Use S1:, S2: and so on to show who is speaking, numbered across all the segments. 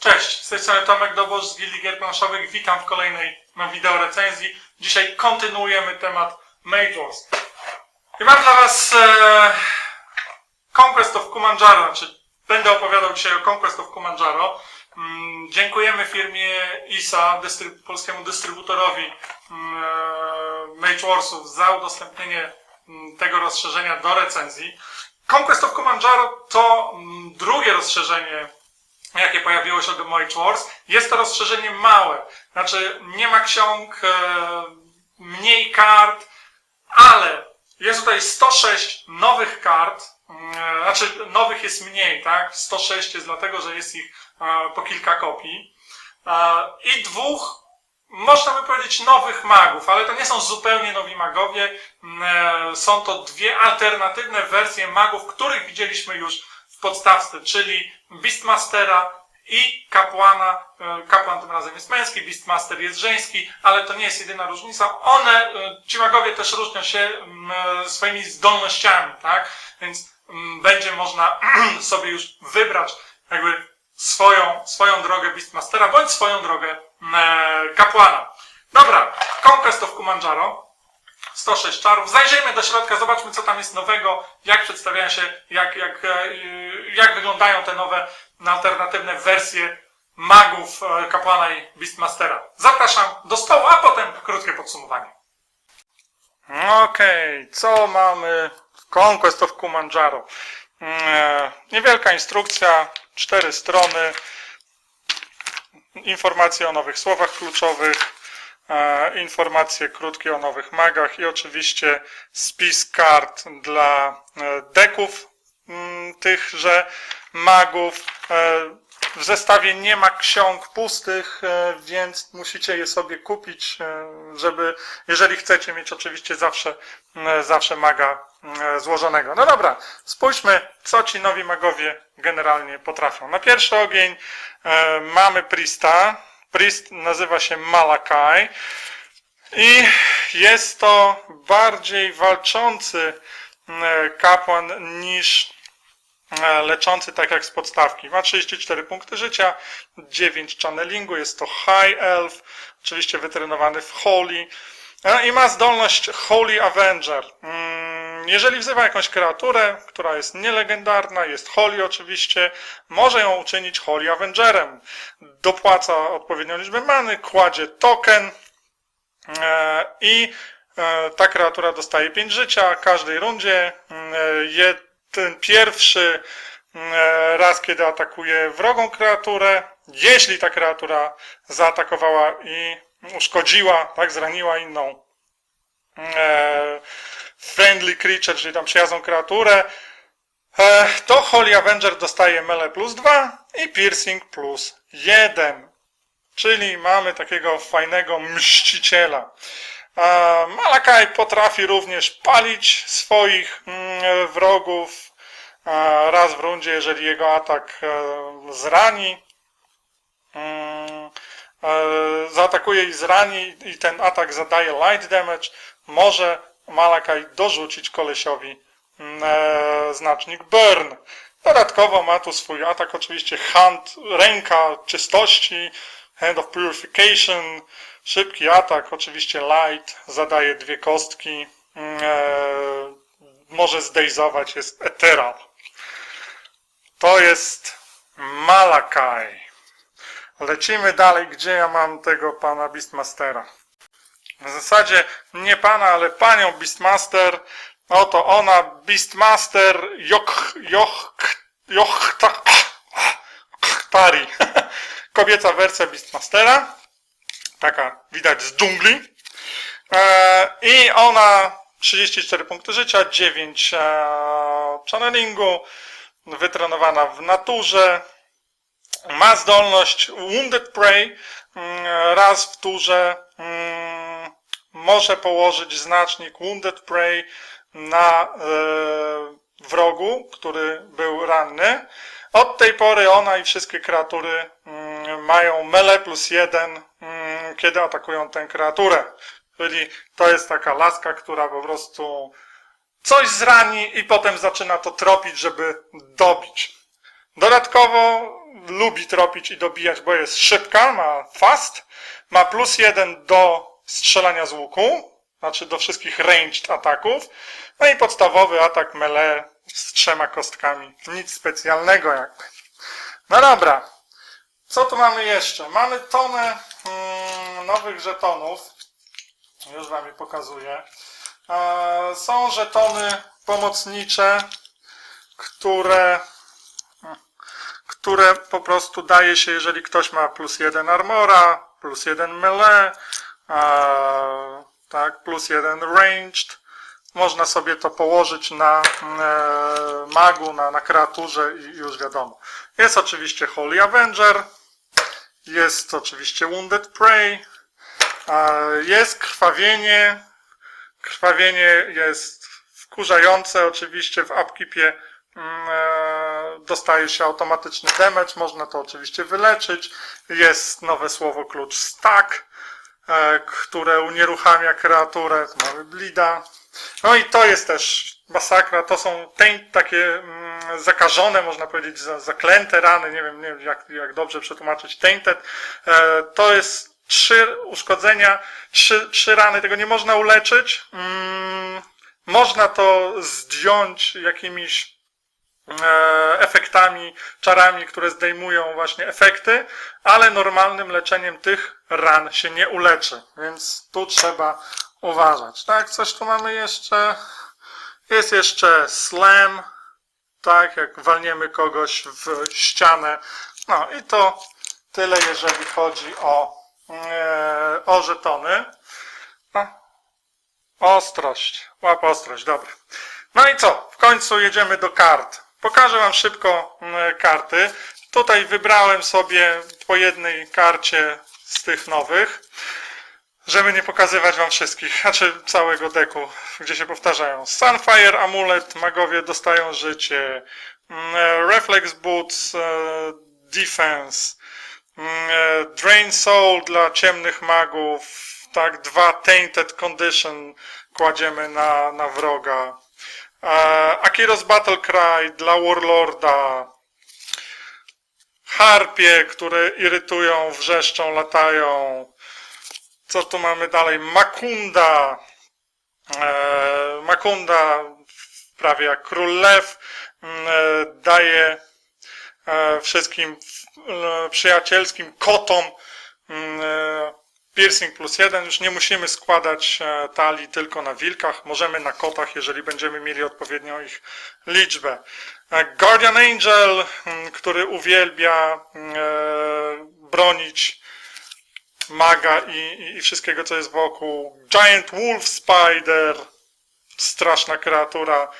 S1: Cześć, z tej strony Tomek Dobosz z Gildii Gier Planszowych. Witam w kolejnej wideo recenzji. Dzisiaj kontynuujemy temat Majors. I mam dla Was e, Conquest of Kumanjaro, znaczy będę opowiadał dzisiaj o Conquest of Kumanjaro. Mm, dziękujemy firmie ISA, dystryb, polskiemu dystrybutorowi mm, e, Mage Warsów za udostępnienie mm, tego rozszerzenia do recenzji. Conquest of Kumanjaro to drugie rozszerzenie jakie pojawiło się do Mage Wars. Jest to rozszerzenie małe. Znaczy, nie ma ksiąg, e, mniej kart, ale jest tutaj 106 nowych kart. E, znaczy, nowych jest mniej, tak? 106 jest dlatego, że jest ich po kilka kopii. E, I dwóch, można by powiedzieć, nowych magów, ale to nie są zupełnie nowi magowie. E, Są to dwie alternatywne wersje magów, których widzieliśmy już w podstawce, czyli Beastmastera i kapłana. E, Kapłan tym razem jest męski, Beastmaster jest żeński, ale to nie jest jedyna różnica. One, e, ci magowie też różnią się mm, e, swoimi zdolnościami, tak? Więc mm, będzie można sobie już wybrać jakby swoją, swoją drogę Beastmastera, bądź swoją drogę mm, kapłana. Dobra, Conquest of Kumanjaro. 106 czarów. Zajrzyjmy do środka, zobaczmy co tam jest nowego, jak przedstawiają się, jak, jak, e, jak wyglądają te nowe alternatywne wersje magów e, kapłana i Beastmastera. Zapraszam do stołu, a potem krótkie podsumowanie. Okej, co mamy w Conquest of Kumanjaro? Mm, Niewielka instrukcja, cztery strony, informacje o nowych słowach kluczowych, e, informacje krótkie o nowych magach i oczywiście spis kart dla e, deków mm, tychże magów. W zestawie nie ma ksiąg pustych, e, więc musicie je sobie kupić, e, żeby, jeżeli chcecie mieć oczywiście zawsze, zawsze maga e, złożonego. No dobra, spójrzmy, co ci nowi magowie generalnie potrafią. Na pierwszy ogień mamy Priesta. Priest nazywa się Malakai. I jest to bardziej walczący kapłan niż leczący, tak jak z podstawki. Ma 34 punkty życia, 9 channelingu, jest to High Elf, oczywiście wytrenowany w Holy e, i ma zdolność Holy Avenger. Mm, Jeżeli wzywa jakąś kreaturę, która jest nielegendarna, jest Holy oczywiście, może ją uczynić Holy Avengerem. Dopłaca odpowiednią liczbę many, kładzie token, E, I e, ta kreatura dostaje 5 życia w każdej rundzie. E, je- Ten pierwszy e, raz, kiedy atakuje wrogą kreaturę, jeśli ta kreatura zaatakowała i uszkodziła, tak, zraniła inną e, friendly creature, czyli tam przyjazną kreaturę, e, to Holy Avenger dostaje melee plus 2 i piercing plus 1. Czyli mamy takiego fajnego mściciela. A Malakai potrafi również palić swoich mm, wrogów raz w rundzie, jeżeli jego atak e, zrani. Mm, e, Zaatakuje i zrani i ten atak zadaje light damage. Może Malakai dorzucić kolesiowi mm, e, znacznik burn. Dodatkowo ma tu swój atak, oczywiście hand, ręka czystości, Hand of Purification, szybki atak, oczywiście light, zadaje dwie kostki, mm, e, może zdejzować, jest eteral. To jest Malakai. Lecimy dalej, gdzie ja mam tego pana Beastmastera. W zasadzie nie pana, ale panią Beastmaster. Oto ona, Beastmaster Jok, Jok, Tari. Kobieca wersja Beastmastera. Taka widać z dżungli. E, I ona 34 punkty życia, 9 e, channelingu, wytrenowana w naturze. Ma zdolność Wounded Prey. Mm, Raz w turze mm, może położyć znacznik Wounded Prey na e, wrogu, który był ranny. Od tej pory ona i wszystkie kreatury mm, mają mele plus jeden, kiedy atakują tę kreaturę. Czyli to jest taka laska, która po prostu coś zrani i potem zaczyna to tropić, żeby dobić. Dodatkowo lubi tropić i dobijać, bo jest szybka, ma fast, ma plus jeden do strzelania z łuku, znaczy do wszystkich ranged ataków, no i podstawowy atak melee z trzema kostkami. Nic specjalnego jakby. No dobra. Co tu mamy jeszcze? Mamy tonę mm, nowych żetonów. Już wam je pokazuję. E, są żetony pomocnicze, które które po prostu daje się, jeżeli ktoś ma plus jeden armora, plus jeden melee, tak, plus jeden ranged. Można sobie to położyć na e, magu, na, na kreaturze i już wiadomo. Jest oczywiście Holy Avenger, jest oczywiście Wounded Prey, jest krwawienie. Krwawienie jest wkurzające, oczywiście w upkeepie mm, e, dostaje się automatyczny damage, można to oczywiście wyleczyć. Jest nowe słowo klucz stack, e, które unieruchamia kreaturę. Tu Mamy blida. No i to jest też masakra. To są taint takie mm, zakażone, można powiedzieć, za, zaklęte rany. Nie wiem, nie wiem jak, jak dobrze przetłumaczyć. Tainted. E, to jest trzy uszkodzenia, trzy, trzy rany. Tego nie można uleczyć. Mm, można to zdjąć jakimiś e, efektami, czarami, które zdejmują właśnie efekty, ale normalnym leczeniem tych ran się nie uleczy, więc tu trzeba uważać. Tak, coś tu mamy jeszcze. Jest jeszcze slam, tak, jak walniemy kogoś w ścianę. No i to tyle, jeżeli chodzi o, o żetony. No, Ostrość. Łap ostrość, dobra. No i co? W końcu jedziemy do kart. Pokażę Wam szybko mm, karty. Tutaj wybrałem sobie po jednej karcie z tych nowych, żeby nie pokazywać Wam wszystkich, znaczy całego deku, gdzie się powtarzają. Sunfire, Amulet, magowie dostają życie, mm, e, Reflex Boots, e, Defense, e, Drain Soul dla ciemnych magów, tak, dwa Tainted Condition kładziemy na, na wroga. E, Akiros Battle Cry dla Warlorda. Harpie, które irytują, wrzeszczą, latają. Co tu mamy dalej? Makunda. E, Makunda, prawie jak król lew, mm, e, daje e, wszystkim e, przyjacielskim kotom mm, e, piercing plus jeden. Już nie musimy składać e, talii tylko na wilkach. Możemy na kotach, jeżeli będziemy mieli odpowiednią ich liczbę. E, Guardian Angel, mm, który uwielbia mm, e, bronić maga i, i, wszystkiego, co jest wokół. Giant Wolf Spider, straszna kreatura.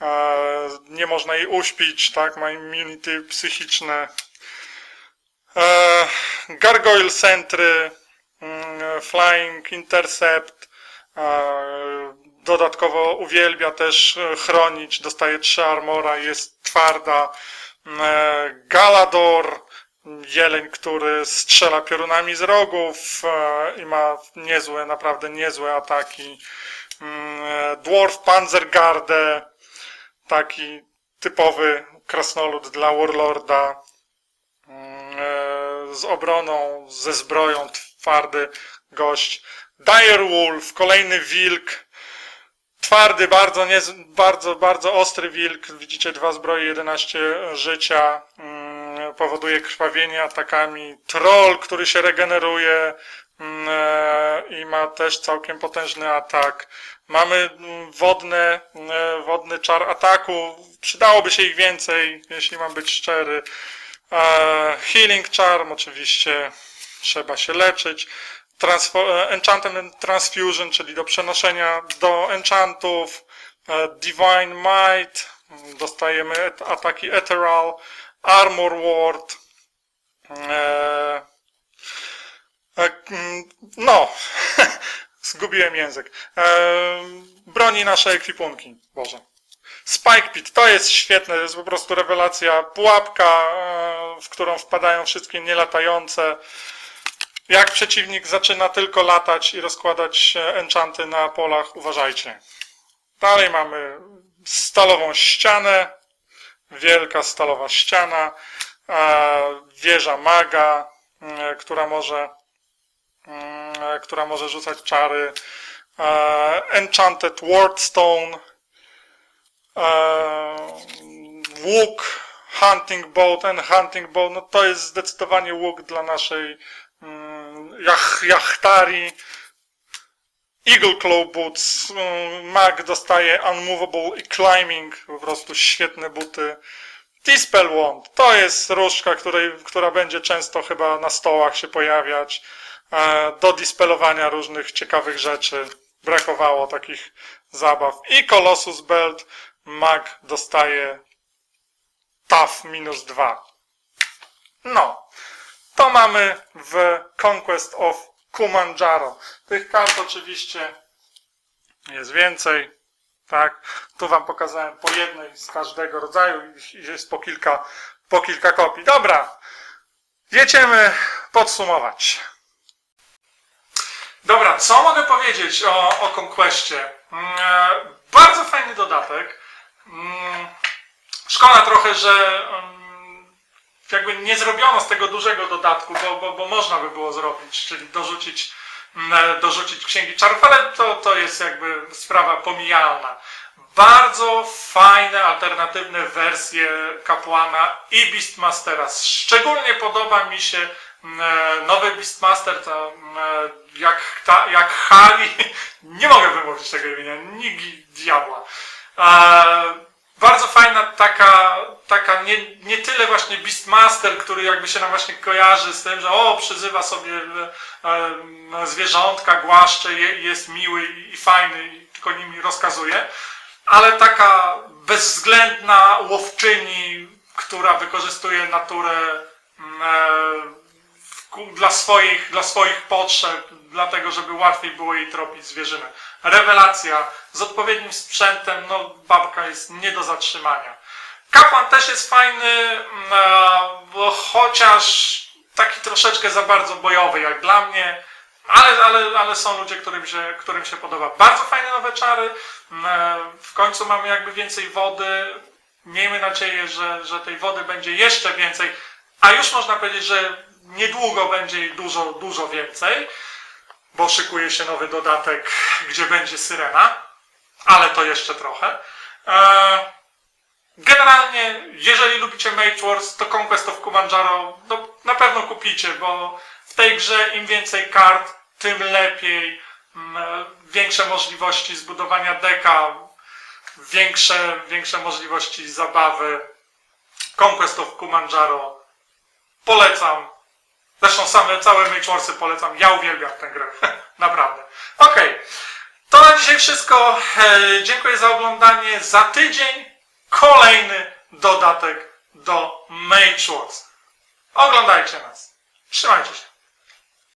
S1: E, Nie można jej uśpić, tak? Ma immunity psychiczne. E, Gargoyle Sentry, mm, Flying Intercept. Dodatkowo uwielbia też e, chronić, dostaje trzy armora, jest twarda. E, Galador, jeleń, który strzela piorunami z rogów i ma niezłe, naprawdę niezłe ataki. Mm, Dwarf Panzergarde, taki typowy krasnolud dla Warlorda mm, z obroną, ze zbroją, twardy gość. Direwolf, kolejny wilk, twardy, bardzo, nie, bardzo, bardzo ostry wilk. Widzicie, dwa zbroje, 11 życia. Mm, powoduje krwawienie atakami. Troll, który się regeneruje mm, e, i ma też całkiem potężny atak. Mamy mm, wodne, wodny czar ataku. Przydałoby się ich więcej, jeśli mam być szczery. E, Healing Charm, oczywiście trzeba się leczyć. E, Enchantment Transfusion, czyli do przenoszenia do enchantów. E, Divine Might, mm, dostajemy ataki Ethereal. Armor Ward. Mm, No, zgubiłem język. Broni nasze ekwipunki, Boże. Spike Pit, to jest świetne, to jest po prostu rewelacja. Pułapka, e, w którą wpadają wszystkie nielatające. Jak przeciwnik zaczyna tylko latać i rozkładać enchanty na polach, uważajcie. Dalej mamy stalową ścianę, wielka stalowa ściana, e, wieża maga, e, która może, która może rzucać czary, Enchanted Wardstone, łuk, hunting bow, ten hunting bow, no to jest zdecydowanie łuk dla naszej mm, jach, jachtari. Eagle Claw Boots, mm, mag dostaje Unmovable i Climbing, po prostu świetne buty. Dispel Wand, to jest różdżka, której, która będzie często chyba na stołach się pojawiać, e, do dispelowania różnych ciekawych rzeczy. Brakowało takich zabaw. I Colossus Belt, mag dostaje TAF minus 2. No, to mamy w Conquest of Kumanjaro. Tych kart oczywiście jest więcej. Tak, tu wam pokazałem po jednej z każdego rodzaju i jest po kilka, po kilka kopii. Dobra, jedziemy podsumować. Dobra, co mogę powiedzieć o, o Conquestie? Mm, e, Bardzo fajny dodatek. Mm, Szkoda trochę, że mm, jakby nie zrobiono z tego dużego dodatku, bo, bo, bo można by było zrobić, czyli dorzucić, mm, dorzucić księgi czarów, ale to, to jest jakby sprawa pomijalna. Bardzo fajne, alternatywne wersje kapłana i Beastmastera. Szczególnie podoba mi się nowy Beastmaster, to jak, ta, jak Harry, nie mogę wymówić tego imienia, nigi diabła. Bardzo fajna taka, taka nie, nie tyle właśnie Beastmaster, który jakby się nam właśnie kojarzy z tym, że o, przyzywa sobie e, e, zwierzątka, głaszcze, je, jest miły i fajny i tylko nimi rozkazuje, ale taka bezwzględna łowczyni, która wykorzystuje naturę mm, e, dla swoich, dla swoich potrzeb, dlatego żeby łatwiej było jej tropić zwierzynę. Rewelacja, z odpowiednim sprzętem, no babka jest nie do zatrzymania. Kapłan też jest fajny, mm, e, chociaż taki troszeczkę za bardzo bojowy jak dla mnie, ale, ale, ale są ludzie, którym się, którym się podoba. Bardzo fajne nowe czary. Mm, e, W końcu mamy jakby więcej wody. Miejmy nadzieję, że, że tej wody będzie jeszcze więcej. A już można powiedzieć, że niedługo będzie jej dużo, dużo więcej, bo szykuje się nowy dodatek, gdzie będzie syrena, ale to jeszcze trochę. E, Generalnie, jeżeli lubicie Mage Wars, to Conquest of Kumanjaro no, na pewno kupicie, bo w tej grze im więcej kart, tym lepiej. Mm, Większe możliwości zbudowania deka, większe, większe możliwości zabawy. Conquest of Kumanjaro polecam. Zresztą same, całe Mage Warsy polecam. Ja uwielbiam tę grę. Naprawdę. Okej. To na dzisiaj wszystko. E, Dziękuję za oglądanie. Za tydzień kolejny dodatek do Mage Wars. Oglądajcie nas. Trzymajcie się.